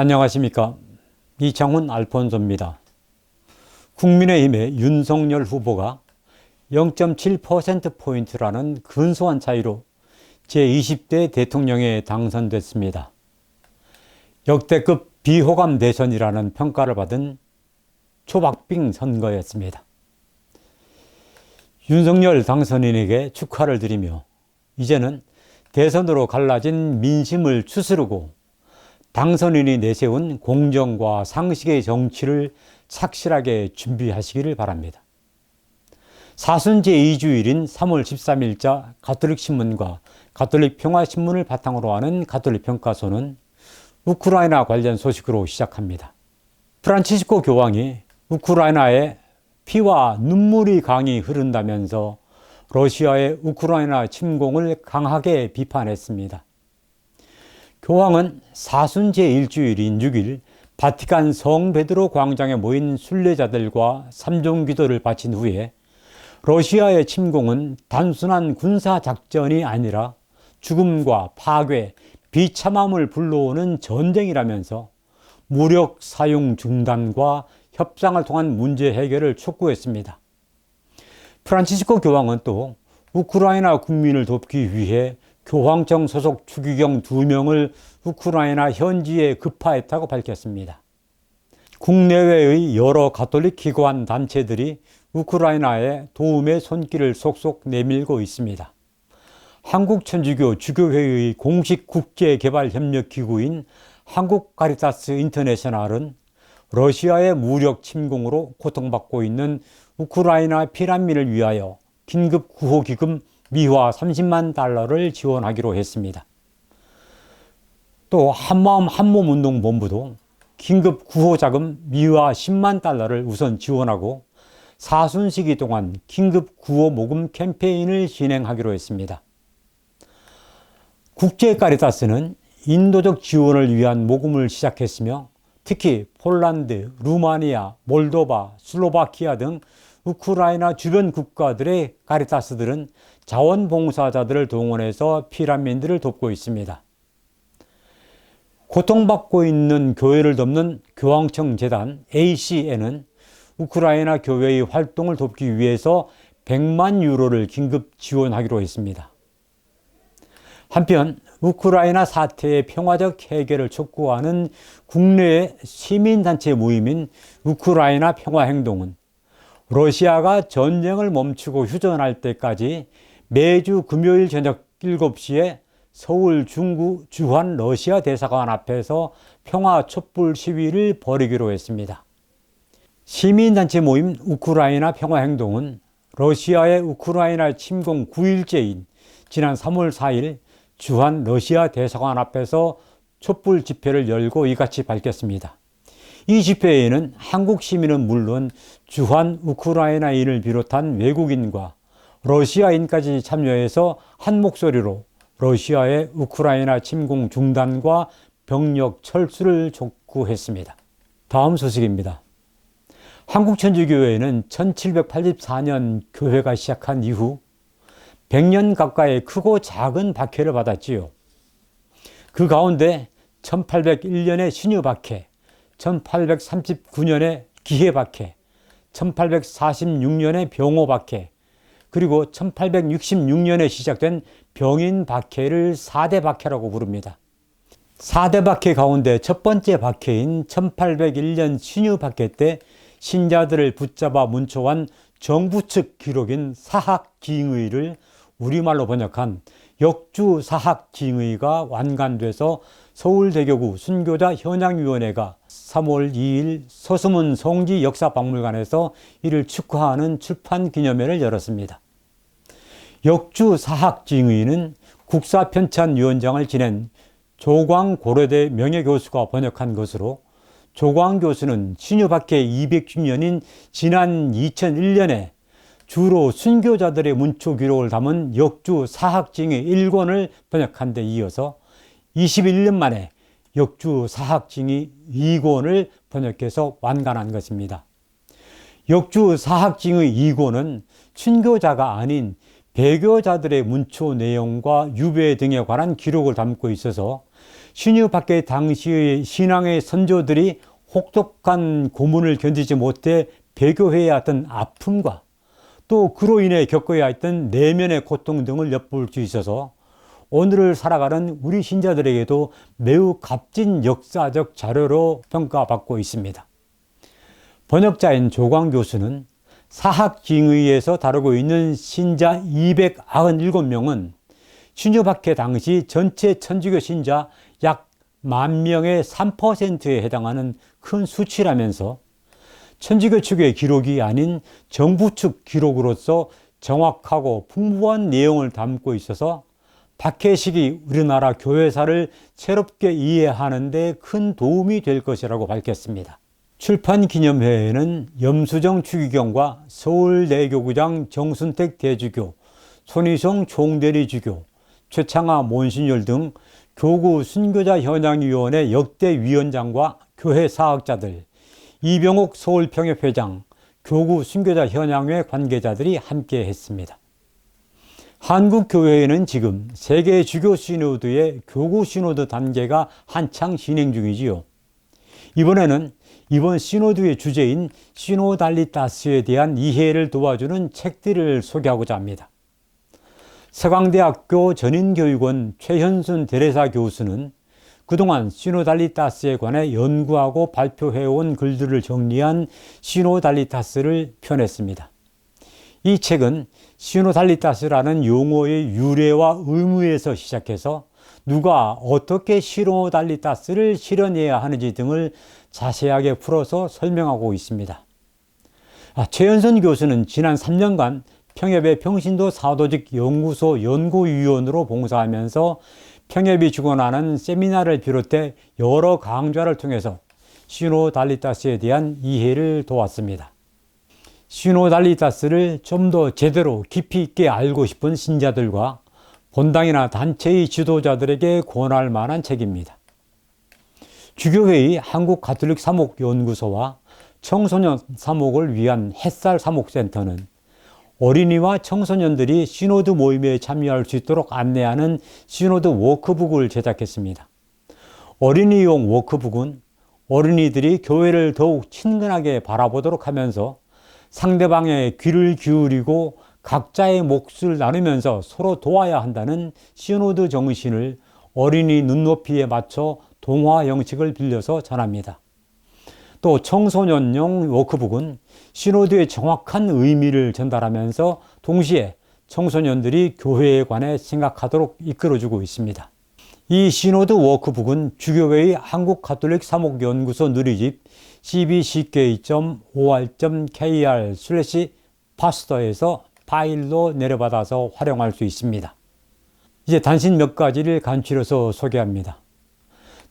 안녕하십니까. 이창훈 알폰소입니다. 국민의힘의 윤석열 후보가 0.7%포인트라는 근소한 차이로 제20대 대통령에 당선됐습니다. 역대급 비호감 대선이라는 평가를 받은 초박빙 선거였습니다. 윤석열 당선인에게 축하를 드리며 이제는 대선으로 갈라진 민심을 추스르고 당선인이 내세운 공정과 상식의 정치를 착실하게 준비하시기를 바랍니다. 사순 제2주일인 3월 13일자 가톨릭 신문과 가톨릭 평화신문을 바탕으로 하는 가톨릭 평가소는 우크라이나 관련 소식으로 시작합니다. 프란치스코 교황이 우크라이나에 피와 눈물이 강이 흐른다면서 러시아의 우크라이나 침공을 강하게 비판했습니다. 교황은 사순제 일주일인 6일 바티칸 성 베드로 광장에 모인 순례자들과 삼종 기도를 바친 후에 러시아의 침공은 단순한 군사 작전이 아니라 죽음과 파괴, 비참함을 불러오는 전쟁이라면서 무력 사용 중단과 협상을 통한 문제 해결을 촉구했습니다. 프란치스코 교황은 또 우크라이나 국민을 돕기 위해 교황청 소속 추기경 두명을 우크라이나 현지에 급파했다고 밝혔습니다. 국내외의 여러 가톨릭 기관 단체들이 우크라이나에 도움의 손길을 속속 내밀고 있습니다. 한국천주교 주교회의 공식 국제개발협력기구인 한국카리타스 인터내셔널은 러시아의 무력 침공으로 고통받고 있는 우크라이나 피난민을 위하여 긴급 구호기금 미화 30만 달러를 지원하기로 했습니다. 또 한마음 한몸 운동 본부도 긴급 구호 자금 미화 10만 달러를 우선 지원하고 사순 시기 동안 긴급 구호 모금 캠페인을 진행하기로 했습니다. 국제 카리타스는 인도적 지원을 위한 모금을 시작했으며 특히 폴란드, 루마니아, 몰도바, 슬로바키아 등 우크라이나 주변 국가들의 카리타스들은 자원봉사자들을 동원해서 피란민들을 돕고 있습니다. 고통받고 있는 교회를 돕는 교황청 재단 ACN은 우크라이나 교회의 활동을 돕기 위해서 100만 유로를 긴급 지원하기로 했습니다. 한편 우크라이나 사태의 평화적 해결을 촉구하는 국내의 시민단체 모임인 우크라이나 평화행동은 러시아가 전쟁을 멈추고 휴전할 때까지 매주 금요일 저녁 7시에 서울 중구 주한 러시아 대사관 앞에서 평화 촛불 시위를 벌이기로 했습니다. 시민단체 모임 우크라이나 평화행동은 러시아의 우크라이나 침공 9일째인 지난 3월 4일 주한 러시아 대사관 앞에서 촛불 집회를 열고 이같이 밝혔습니다. 이 집회에는 한국 시민은 물론 주한 우크라이나인을 비롯한 외국인과 러시아인까지 참여해서 한 목소리로 러시아의 우크라이나 침공 중단과 병력 철수를 촉구했습니다. 다음 소식입니다. 한국천주교회는 1784년 교회가 시작한 이후 100년 가까이 크고 작은 박해를 받았지요. 그 가운데 1801년에 신유 박해, 1839년에 기해 박해, 1846년에 병호 박해, 그리고 1866년에 시작된 병인 박해를 4대 박해라고 부릅니다. 4대 박해 가운데 첫 번째 박해인 1801년 신유 박해 때 신자들을 붙잡아 문초한 정부 측 기록인 사학징의를 우리말로 번역한 역주 사학징의가 완간돼서 서울대교구 순교자 현양위원회가 3월 2일 서수문 성지 역사박물관에서 이를 축하하는 출판 기념회를 열었습니다. 역주 사학징의는 국사편찬위원장을 지낸 조광 고려대 명예교수가 번역한 것으로 조광 교수는 신유 박해 210년인 지난 2001년에 주로 순교자들의 문초 기록을 담은 역주 사학징의 1권을 번역한 데 이어서 21년 만에 역주 사학징의 2권을 번역해서 완간한 것입니다. 역주 사학징의 2권은 순교자가 아닌 배교자들의 문초 내용과 유배 등에 관한 기록을 담고 있어서 신유 밖의 당시의 신앙의 선조들이 혹독한 고문을 견디지 못해 배교해야 했던 아픔과 또 그로 인해 겪어야 했던 내면의 고통 등을 엿볼 수 있어서 오늘을 살아가는 우리 신자들에게도 매우 값진 역사적 자료로 평가받고 있습니다. 번역자인 조광 교수는 사학징의에서 다루고 있는 신자 297명은 신유박해 당시 전체 천주교 신자 약 만 명의 3%에 해당하는 큰 수치라면서 천주교 측의 기록이 아닌 정부 측 기록으로서 정확하고 풍부한 내용을 담고 있어서 박해식이 우리나라 교회사를 새롭게 이해하는 데 큰 도움이 될 것이라고 밝혔습니다. 출판 기념회에는 염수정 추기경과 서울대교구장 정순택 대주교, 손희성 총대리 주교, 최창하 몬신열 등 교구 순교자 현황위원회 역대 위원장과 교회 사학자들, 이병옥 서울평협회장, 교구 순교자 현황회 관계자들이 함께 했습니다. 한국 교회에는 지금 세계 주교 시노드의 교구 시노드 단계가 한창 진행 중이지요. 이번에는 이번 시노드의 주제인 시노달리타스에 대한 이해를 도와주는 책들을 소개하고자 합니다. 서강대학교 전인교육원 최현순 대레사 교수는 그동안 시노달리타스에 관해 연구하고 발표해온 글들을 정리한 시노달리타스를 펴냈습니다. 이 책은 시노달리타스라는 용어의 유래와 의무에서 시작해서 누가 어떻게 시노달리타스를 실현해야 하는지 등을 자세하게 풀어서 설명하고 있습니다. 아, 최연선 교수는 지난 3년간 평협의 평신도 사도직 연구소 연구위원으로 봉사하면서 평협이 주관하는 세미나를 비롯해 여러 강좌를 통해서 시노달리타스에 대한 이해를 도왔습니다. 시노달리타스를 좀 더 제대로 깊이 있게 알고 싶은 신자들과 본당이나 단체의 지도자들에게 권할 만한 책입니다. 주교회의 한국 가톨릭 사목 연구소와 청소년 사목을 위한 햇살 사목센터는 어린이와 청소년들이 시노드 모임에 참여할 수 있도록 안내하는 시노드 워크북을 제작했습니다. 어린이용 워크북은 어린이들이 교회를 더욱 친근하게 바라보도록 하면서 상대방의 귀를 기울이고 각자의 몫을 나누면서 서로 도와야 한다는 시노드 정신을 어린이 눈높이에 맞춰 동화 형식을 빌려서 전합니다. 또 청소년용 워크북은 시노드의 정확한 의미를 전달하면서 동시에 청소년들이 교회에 관해 생각하도록 이끌어주고 있습니다. 이 시노드 워크북은 주교회의 한국 가톨릭 사목연구소 누리집 cbck.or.kr 슬래시 파스터에서 파일로 내려받아서 활용할 수 있습니다. 이제 단신 몇 가지를 간추려서 소개합니다.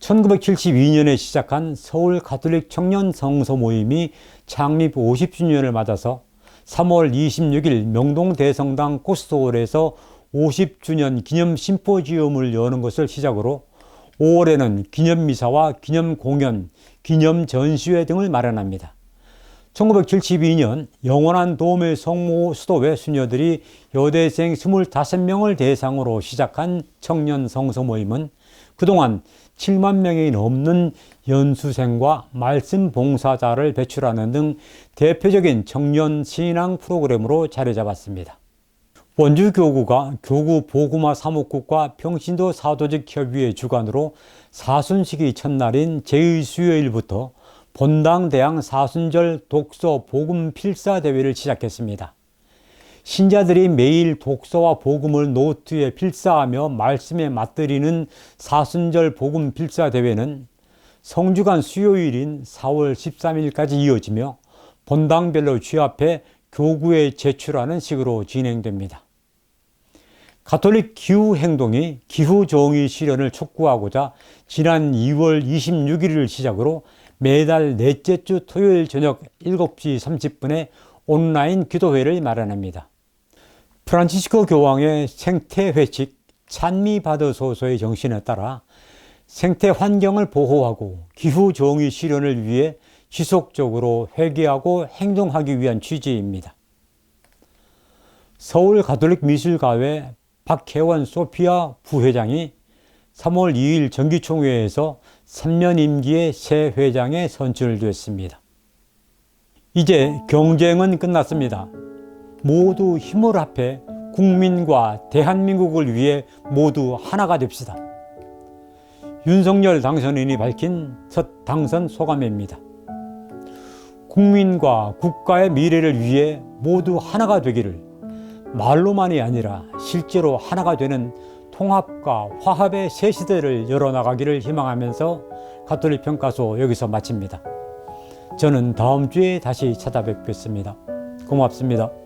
1972년에 시작한 서울 가톨릭 청년 성서 모임이 창립 50주년을 맞아서 3월 26일 명동 대성당 코스트홀에서 50주년 기념 심포지움을 여는 것을 시작으로 5월에는 기념 미사와 기념 공연, 기념 전시회 등을 마련합니다. 1972년 영원한 도움의 성모 수도회 수녀들이 여대생 25명을 대상으로 시작한 청년 성서 모임은 그동안 7만 명이 넘는 연수생과 말씀 봉사자를 배출하는 등 대표적인 청년 신앙 프로그램으로 자리 잡았습니다. 원주 교구가 교구 보구마 사목국과 평신도 사도직 협의회 주관으로 사순식이 첫날인 제2수요일부터 본당대항 사순절 독서 복음 필사 대회를 시작했습니다. 신자들이 매일 독서와 복음을 노트에 필사하며 말씀에 맞들이는 사순절 복음 필사 대회는 성주간 수요일인 4월 13일까지 이어지며 본당별로 취합해 교구에 제출하는 식으로 진행됩니다. 가톨릭 기후 행동이 기후 정의 실현을 촉구하고자 지난 2월 26일을 시작으로 매달 넷째 주 토요일 저녁 7시 30분에 온라인 기도회를 마련합니다. 프란치스코 교황의 생태 회칙 찬미 받으소서의 정신에 따라 생태 환경을 보호하고 기후 정의 실현을 위해 지속적으로 회개하고 행동하기 위한 취지입니다. 서울 가톨릭 미술가회 박혜원 소피아 부회장이 3월 2일 정기총회에서 3년 임기의 새 회장에 선출됐습니다. 이제 경쟁은 끝났습니다. 모두 힘을 합해 국민과 대한민국을 위해 모두 하나가 됩시다. 윤석열 당선인이 밝힌 첫 당선 소감입니다. 국민과 국가의 미래를 위해 모두 하나가 되기를 말로만이 아니라 실제로 하나가 되는 통합과 화합의 새 시대를 열어나가기를 희망하면서 가톨릭 평가소 여기서 마칩니다. 저는 다음 주에 다시 찾아뵙겠습니다. 고맙습니다.